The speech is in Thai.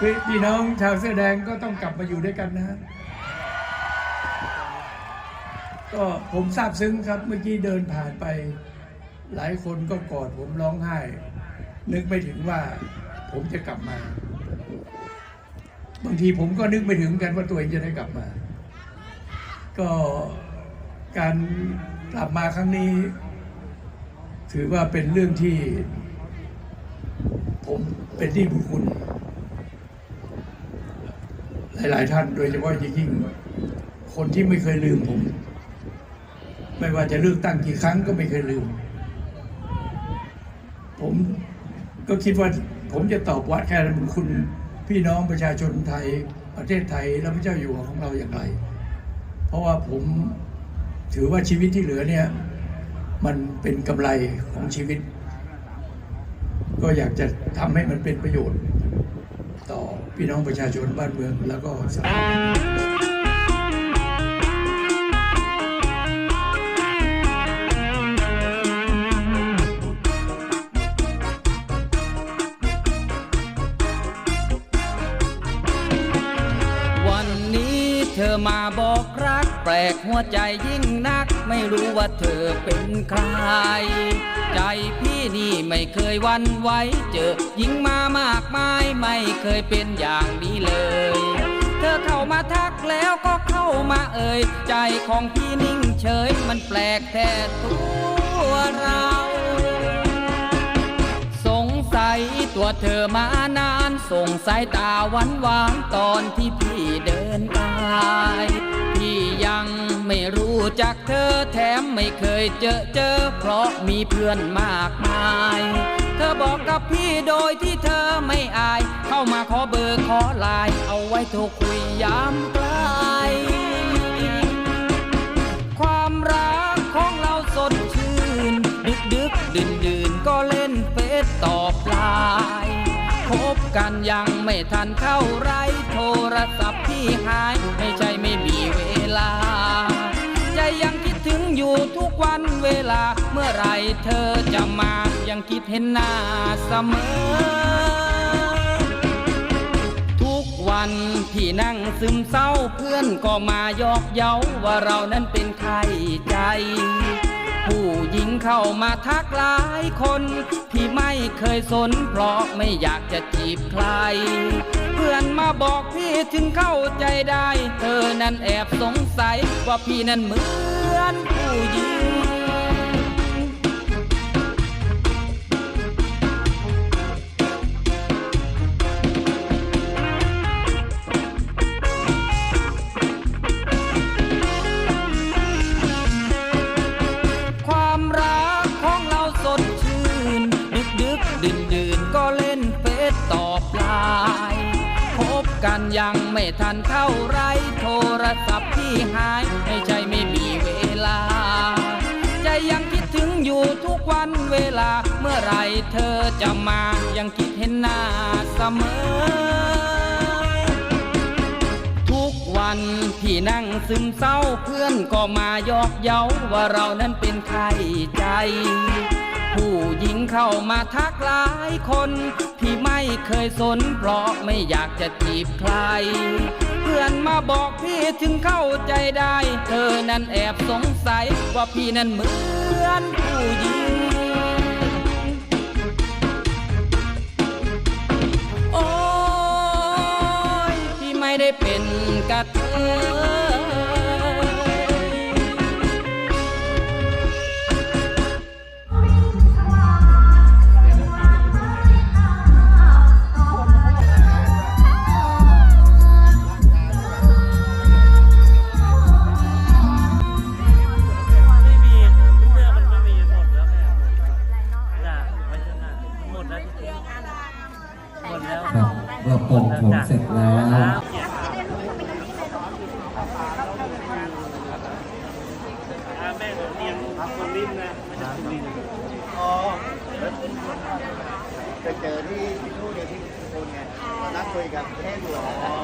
พี่พี่น้องชาวเสื้อแดงก็ต้องกลับมาอยู่ด้วยกันนะฮะก็ผมซาบซึ้งครับเมื่อกี้เดินผ่านไป หลายคนก็กอดผมร้องไห้ นึกไม่ถึงว่าผมจะกลับมา บางทีผมก็นึกไม่ถึงกันว่าตัวเองจะได้กลับมา ก็การกลับมาครั้งนี้ ถือว่าเป็นเรื่องที่ ผมเป็นที่บุญคุณ หลาย ๆ ท่าน โดยเฉพาะยิ่ง คนที่ไม่เคยลืมผม ไม่ว่าจะเลือกตั้งกี่ครั้งก็ไม่เคยลืม ผมก็คิดว่าผมจะตอบวัดแค่บุญคุณพี่น้องประชาชนไทย ประเทศไทยและพระเจ้าอยู่หัวของเราอย่างไร เพราะว่าผมถือว่าชีวิตที่เหลือเนี่ย มันเป็นกำไรของชีวิต ก็อยากจะทำให้มันเป็นประโยชน์ต่อ พี่น้องประชาชนบ้านเมืองแล้วก็สังคม เธอมาบอกรัก แปลกหัวใจยิ่งนัก ไม่รู้ว่าเธอเป็นใคร ใจพี่นี่ไม่เคยวันไหวเจอหญิงมามากมายไม่เคยเป็นอย่างนี้เลย เธอเข้ามาทักแล้วก็เข้ามาเอ่ย ใจของพี่นิ่งเฉยมันแปลกแท้ตัวเรา ตัวเธอมานานส่งสายตาหวานหวานๆตอนที่พี่เดินไปพี่ยังไม่รู้จักเธอแถมไม่เคยเจอเจอ เพราะมีเพื่อนมากมาย เธอบอกกับพี่โดยที่เธอไม่อาย เข้ามาขอเบอร์ขอไลน์เอาไว้โทรคุยยาันยังไม่ทันเข้าไรโทรศัพท์ที่หาย ไม่ใช่ไม่มีเวลา ใจยังคิดถึงอยู่ทุกวันเวลา เมื่อไรเธอจะมายังคิดเห็นหน้าเสมอทุกวันที่นั่งซึมเศร้าเพื่อนก็มายอกเย้าว่าเรานั้นเป็นใครใจ เข้ามาทักหลายคน ที่ไม่เคยสนเพราะไม่อยากจะจีบใคร เพื่อนมาบอกพี่ถึงเข้าใจได้ เธอนั้นแอบสงสัยว่าพี่นั้นเหมือนผู้หญิง ไม่ทันเท่าไรโทรศัพท์ที่หายไม่ใช่ไม่มีเวลา ใจยังคิดถึงอยู่ทุกวันเวลา เมื่อไรเธอจะมายังคิดเห็นหน้าเสมอทุกวันที่นั่งซึมเศร้าเพื่อนก็มายอกเย้าว่าเรานั้นเป็นใครใจ ผู้หญิงเข้ามาทักหลายคน ที่ไม่เคยสนเพราะไม่อยากจะจีบใคร เพื่อนมาบอกพี่ถึงเข้าใจได้ เธอนั้นแอบสงสัยว่าพี่นั้นเหมือนผู้หญิง โอ้ยพี่ไม่ได้เป็นกระเท ครับเราเปิดผมเสร็จแล้วอ่าแม่ผมเรียนคนริมนะไม่ใช่คนริมอ๋อไปเจอที่ที่นู่นเนี่ยที่สกุลไงตอนนั้นคุยกับแค่อยู่อ๋อ